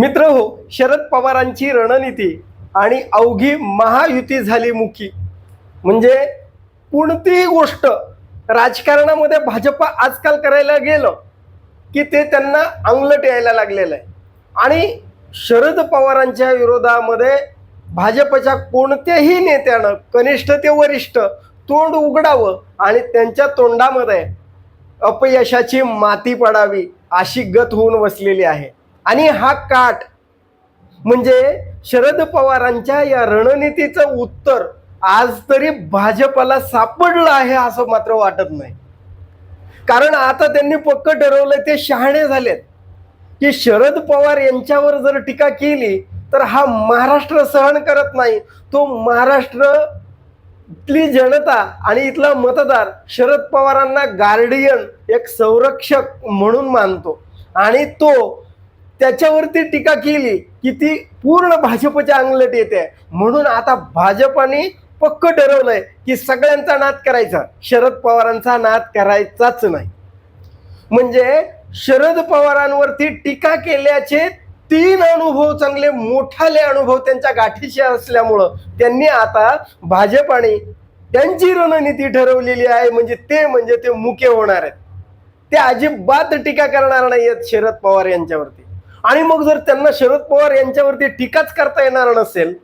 मित्र हो शरद पवारांची रणनीती आणि अवघी महायुती झाली मुखी म्हणजे कोणतीही गोष्ट राजकारणामध्ये भाजप आजकाल करायला गेलं की ते त्यांना अंगलट यायला लागलेलं आहे. आणि शरद पवारांच्या विरोधामध्ये भाजपच्या कोणत्याही नेत्यानं कनिष्ठ ते वरिष्ठ तोंड उघडावं आणि त्यांच्या तोंडामध्ये अपयशाची माती पडावी अशी गत होऊन बसलेली आहे. आणि हा काट म्हणजे शरद पवारांच्या या रणनीतीचं उत्तर आज तरी भाजपला सापडलं आहे असं मात्र वाटत नाही. कारण आता त्यांनी पक्क ठरवलं ते शहाणे झालेत. की शरद पवार यांच्यावर जर टीका केली तर हा महाराष्ट्र सहन करत नाही. तो महाराष्ट्र इथली जनता आणि इथला मतदार शरद पवारांना गार्डियन एक संरक्षक म्हणून मानतो. आणि तो त्याच्यावरती टीका केली की ती पूर्ण भाजपच्या अंगलट येते. म्हणून आता भाजपाने पक्क ठरवलंय की सगळ्यांचा नाद करायचा. शरद पवारांचा नाद करायचाच नाही. म्हणजे शरद पवारांवरती टीका केल्याचे तीन अनुभव चांगले मोठाले अनुभव त्यांच्या गाठीशी असल्यामुळं त्यांनी आता भाजपाने त्यांची रणनीती ठरवलेली आहे. म्हणजे ते म्हणजे ते मुके होणार आहेत. ते अजिबात टीका करणार नाही आहेत शरद पवार यांच्यावरती. आणि मग जर त्यांना शरद पवार यांच्यावरती टीकाच करता येणार नसेल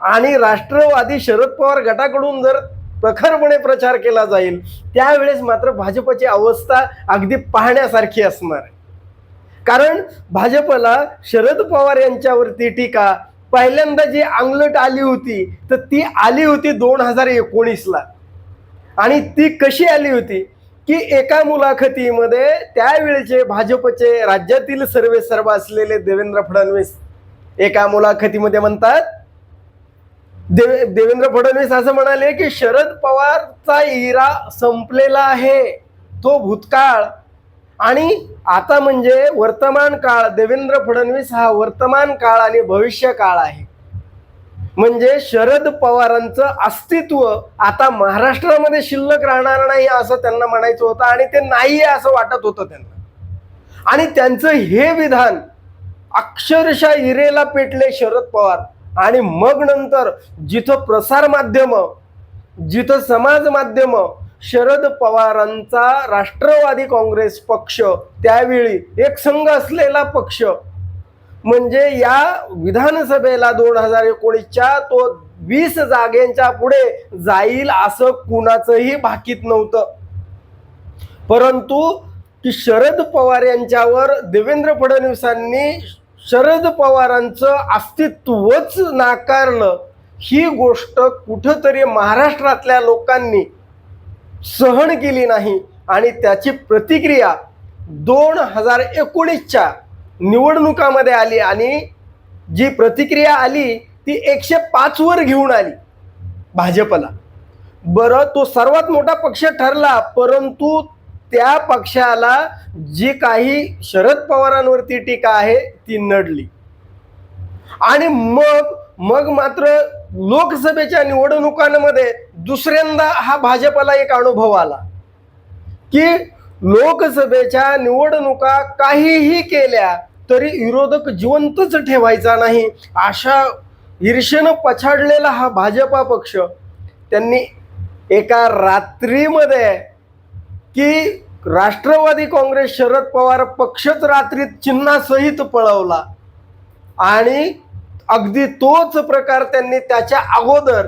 आणि राष्ट्रवादी शरद पवार गटाकडून जर प्रखरपणे प्रचार केला जाईल त्यावेळेस मात्र भाजपची अवस्था अगदी पाहण्यासारखी असणार आहे. कारण भाजपला शरद पवार यांच्यावरती टीका पहिल्यांदा जी अंगलट आली होती तर ती आली होती दोन हजार एकोणीसला. आणि ती कशी आली होती? की एका मुलाखतीमध्ये त्यावेळेचे भाजपचे राज्यातील सर्वे सर्व असलेले देवेंद्र फडणवीस एका मुलाखतीमध्ये म्हणतात देवे देवेंद्र फडणवीस असं म्हणाले की शरद पवारचा इरा संपलेला आहे तो भूतकाळ. आणि आता म्हणजे वर्तमान काळ देवेंद्र फडणवीस हा वर्तमान काळ आणि भविष्य काळ आहे. म्हणजे शरद पवारांचं अस्तित्व आता महाराष्ट्रामध्ये शिल्लक राहणार नाही असं त्यांना म्हणायचं होतं आणि ते नाही आहे असं वाटत होतं त्यांना. आणि त्यांचं हे विधान अक्षरशः हिरेला पेटले शरद पवार. आणि मग नंतर जिथं प्रसार माध्यम जिथं समाज माध्यम शरद पवारांचा राष्ट्रवादी काँग्रेस पक्ष त्यावेळी एक संघ असलेला पक्ष म्हणजे या विधानसभेला दोन हजार एकोणीसच्या तो वीस जागेंच्या पुढे जाईल असं कुणाचंही भाकीत नव्हतं. परंतु की शरद पवार यांच्यावर देवेंद्र फडणवीसांनी शरद पवारांचं अस्तित्वच नाकारलं ही गोष्ट कुठंतरी महाराष्ट्रातल्या लोकांनी सहन केली नाही आणि त्याची प्रतिक्रिया दोन हजार एकोणीसच्या निवडणुकामध्ये आली आणि जी प्रतिक्रिया आली ती एकशे पाचवर घेऊन आली भाजपला. बरं तो सर्वात मोठा पक्ष ठरला परंतु त्या पक्षाला जी काही शरद पवारांवरती टीका आहे ती नडली. आणि मग मग मात्र लोकसभेच्या निवडणुकांमध्ये दुसऱ्यांदा हा भाजपला एक अनुभव आला की लोकसभेच्या निवडणुका काहीही केल्या तरी विरोधक जिवंतच ठेवायचा नाही. अशा ईर्षेनं पछाडलेला हा भाजपा पक्ष त्यांनी एका रात्रीमध्ये की राष्ट्रवादी काँग्रेस शरद पवार पक्षच रात्रीत चिन्हासहित पळवला. आणि अगदी तोच प्रकार त्यांनी त्याच्या अगोदर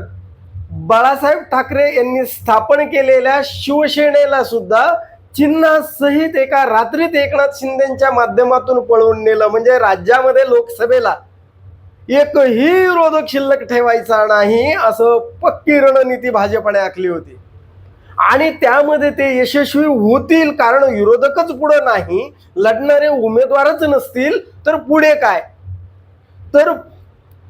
बाळासाहेब ठाकरे यांनी स्थापन केलेल्या शिवसेनेला सुद्धा चिन्हासहित एका रात्रीत एकनाथ शिंदेच्या माध्यमातून पळवून नेलं. म्हणजे राज्यामध्ये लोकसभेला एकही विरोधक शिल्लक ठेवायचा नाही असं पक्की रणनीती भाजपने आखली होती. आणि त्यामध्ये ते यशस्वी होतील कारण विरोधकच पुढे नाही लढणारे उमेदवारच नसतील तर पुढे काय? तर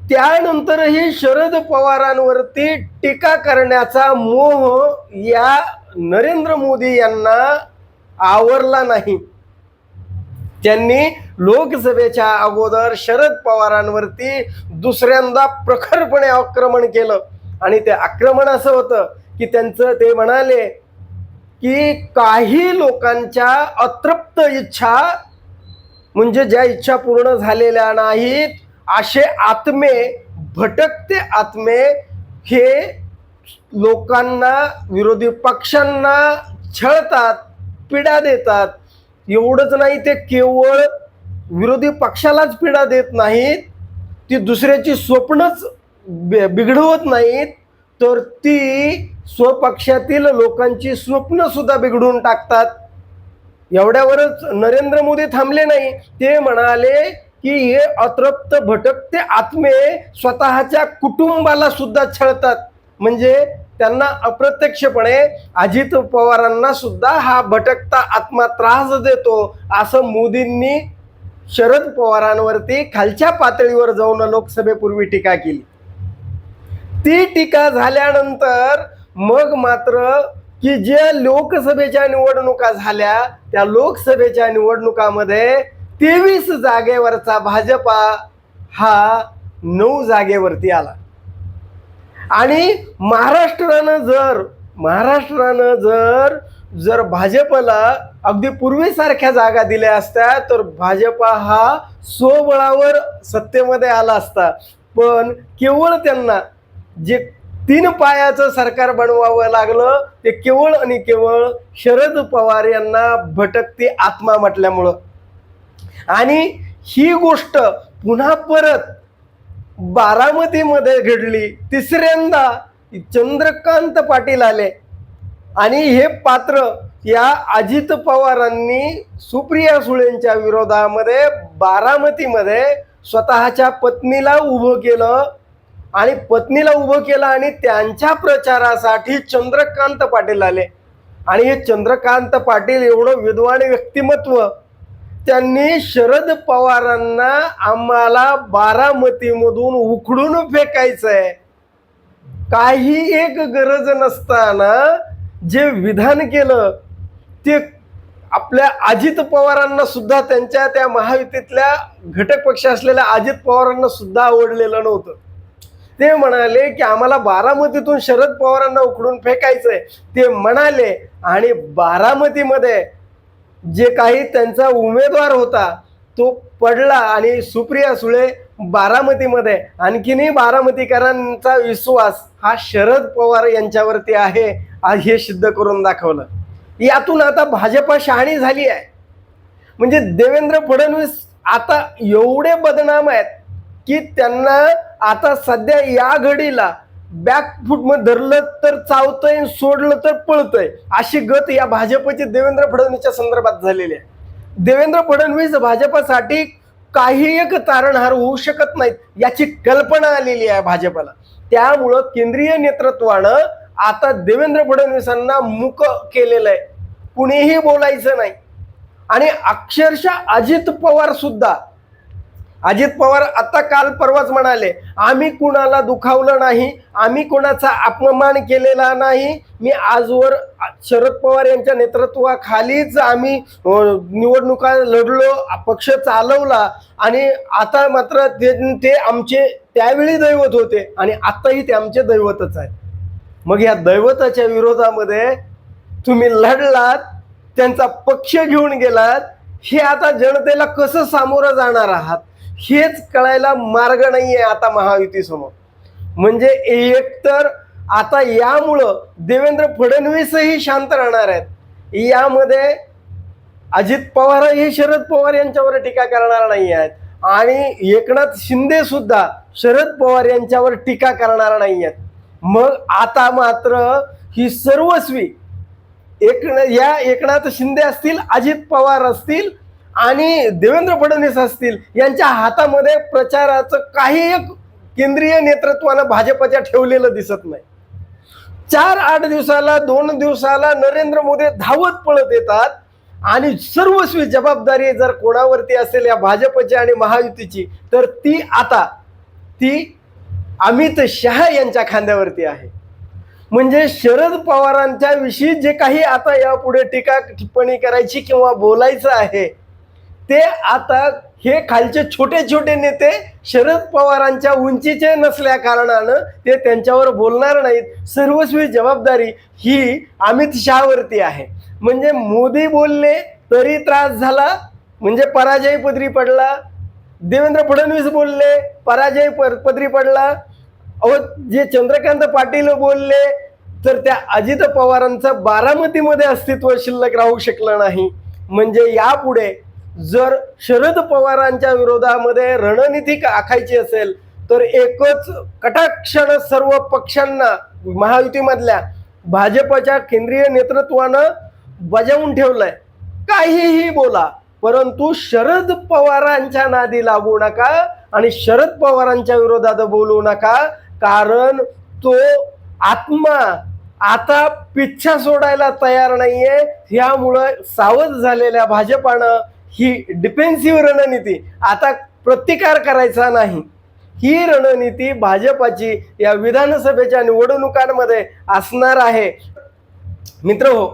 त्यानंतरही शरद पवारांवरती टीका करण्याचा मोह या नरेंद्र मोदी यांना आवरला नाही. त्यांनी लोकसभेच्या अगोदर शरद पवारांवरती दुसऱ्यांदा प्रखरपणे आक्रमण केलं. आणि ते आक्रमण असं होतं की त्यांचं ते म्हणाले की काही लोकांच्या अतृप्त इच्छा म्हणजे ज्या इच्छा पूर्ण झालेल्या नाहीत असे आत्मे भटकते आत्मे हे लोकांना विरोधी पक्षांना छळतात. पीडा देतात. एवढंच नाही ते केवळ विरोधी पक्षालाच पीडा देत नाहीत. ती दुसऱ्याची स्वप्नच बिघडवत नाहीत. तर ती स्वपक्षातील लोकांची स्वप्न सुद्धा बिघडून टाकतात. एवढ्यावरच नरेंद्र मोदी थांबले नाही. ते म्हणाले की हे अतृप्त भटकते आत्मे स्वतःच्या कुटुंबाला सुद्धा छळतात. म्हणजे त्यांना अप्रत्यक्षपणे अजित पवारांना सुद्धा हा भटकता आत्मा त्रास देतो असं मोदींनी शरद पवारांवरती खालच्या पातळीवर जाऊन लोकसभेपूर्वी टीका केली. ती टीका झाल्यानंतर मग मात्र की ज्या लोकसभेच्या निवडणुका झाल्या त्या लोकसभेच्या निवडणुकामध्ये तेवीस जागेवरचा भाजपा हा नऊ जागेवरती आला. आणि महाराष्ट्रानं जर महाराष्ट्रानं जर जर भाजपला अगदी पूर्वीसारख्या जागा दिल्या असत्या तर भाजपा हा स्वबळावर सत्तेमध्ये आला असता. पण केवळ त्यांना जे तीन पायाचं सरकार बनवावं लागलं ते केवळ आणि केवळ शरद पवार यांना भटकती आत्मा म्हटल्यामुळं. आणि ही गोष्ट पुन्हा परत बारामतीमध्ये घडली. तिसऱ्यांदा चंद्रकांत पाटील आले. आणि हे पात्र या अजित पवारांनी सुप्रिया सुळेंच्या विरोधामध्ये बारामतीमध्ये स्वतःच्या पत्नीला उभं केलं. आणि पत्नीला उभं केलं आणि त्यांच्या प्रचारासाठी चंद्रकांत पाटील आले. आणि हे चंद्रकांत पाटील एवढं विद्वान व्यक्तिमत्व त्यांनी शरद पवारांना आम्हाला बारामतीमधून उखडून फेकायचंय. काही एक गरज नसताना जे विधान केलं ते आपल्या अजित पवारांना सुद्धा त्यांच्या त्या महायुतीतल्या घटक पक्ष असलेल्या अजित पवारांना सुद्धा आवडलेलं नव्हतं. ते म्हणाले की आम्हाला बारामतीतून शरद पवारांना उकडून फेकायचंय. ते म्हणाले आणि बारामतीमध्ये जे काही त्यांचा उमेदवार होता तो पडला आणि सुप्रिया सुळे बारामतीमध्ये. आणखीनही बारामतीकरांचा विश्वास हा शरद पवार यांच्यावरती आहे आज हे सिद्ध करून दाखवलं. यातून आता भाजपा शहाणी झाली आहे. म्हणजे देवेंद्र फडणवीस आता एवढे बदनाम आहेत की त्यांना आता सध्या या घडीला बॅकफूट मग धरलं तर चावतंय सोडलं तर पळतंय. अशी गत या भाजपची देवेंद्र फडणवीसच्या संदर्भात झालेली आहे. देवेंद्र फडणवीस भाजपासाठी काही एक तारणहार होऊ शकत नाहीत याची कल्पना आलेली आहे भाजपला. त्यामुळं केंद्रीय नेतृत्वानं आता देवेंद्र फडणवीसांना मुक केलेलं आहे. कुणीही बोलायचं नाही. आणि अक्षरशः अजित पवार सुद्धा अजित पवार आता काल परवाच म्हणाले आम्ही कुणाला दुखावलं नाही आम्ही कुणाचा अपमान केलेला नाही. मी आजवर शरद पवार यांच्या नेतृत्वाखालीच आम्ही निवडणुका लढलो पक्ष चालवला. आणि आता मात्र ते ते आमचे त्यावेळी दैवत होते आणि आत्ताही ते आमचे दैवतच आहे मग या दैवताच्या विरोधामध्ये तुम्ही लढलात त्यांचा पक्ष घेऊन गेलात. हे आता जनतेला कसं सामोरं जाणार आहात? हेच कळायला मार्ग नाही आहे आता महायुतीसमोर. म्हणजे एकतर आता यामुळं देवेंद्र फडणवीसही शांत राहणार आहेत. यामध्ये अजित पवार हे शरद पवार यांच्यावर टीका करणार नाही आहेत. आणि एकनाथ शिंदे सुद्धा शरद पवार यांच्यावर टीका करणार नाही आहेत. मग आता मात्र ही सर्वस्वी एक या एकनाथ शिंदे असतील अजित पवार असतील आणि देवेंद्र फडणवीस असतील यांच्या हातामध्ये प्रचाराचं काही एक केंद्रीय नेतृत्वानं भाजपच्या ठेवलेलं दिसत नाही. चार आठ दिवसाला दोन दिवसाला नरेंद्र मोदी धावत पळत येतात आणि सर्वस्वी जबाबदारी जर कोणावरती असेल या भाजपची आणि महायुतीची तर ती आता ती अमित शहा यांच्या खांद्यावरती आहे. म्हणजे शरद पवारांच्या विषयी जे काही आता यापुढे टीका टिप्पणी करायची किंवा बोलायचं आहे ते आता हे खालचे छोटे छोटे नेते शरद पवारांच्या उंचीचे नसल्या कारणानं ते त्यांच्यावर बोलणार नाहीत. सर्वस्वी जबाबदारी ही अमित शहावरती आहे. म्हणजे मोदी बोलले तरी त्रास झाला म्हणजे पराजय पदरी पडला. देवेंद्र फडणवीस बोलले पराजय पदरी पडला. अहो जे चंद्रकांत पाटील बोलले तर त्या अजित पवारांचं बारामतीमध्ये अस्तित्व शिल्लक राहू शकलं नाही. म्हणजे यापुढे जर शरद पवारांच्या विरोधामध्ये रणनीती आखायची असेल तर एकच कटाक्षण सर्व पक्षांना महायुतीमधल्या भाजपच्या केंद्रीय नेतृत्वानं बजावून ठेवलंय. काहीही बोला परंतु शरद पवारांच्या नादी लागू नका आणि शरद पवारांच्या विरोधात बोलू नका कारण तो आत्मा आता पिच्छा सोडायला तयार नाहीये. ह्यामुळं सावध झालेल्या भाजपानं ही डिफेन्सिव्ह रणनीती आता प्रतिकार करायचा नाही. ही रणनीती भाजपाची या विधानसभेच्या निवडणुकांमध्ये असणार आहे. मित्र हो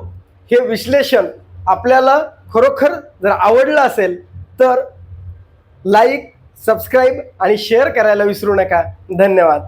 हे विश्लेषण आपल्याला खरोखर जर आवडलं असेल तर लाईक सबस्क्राईब आणि शेअर करायला विसरू नका. धन्यवाद.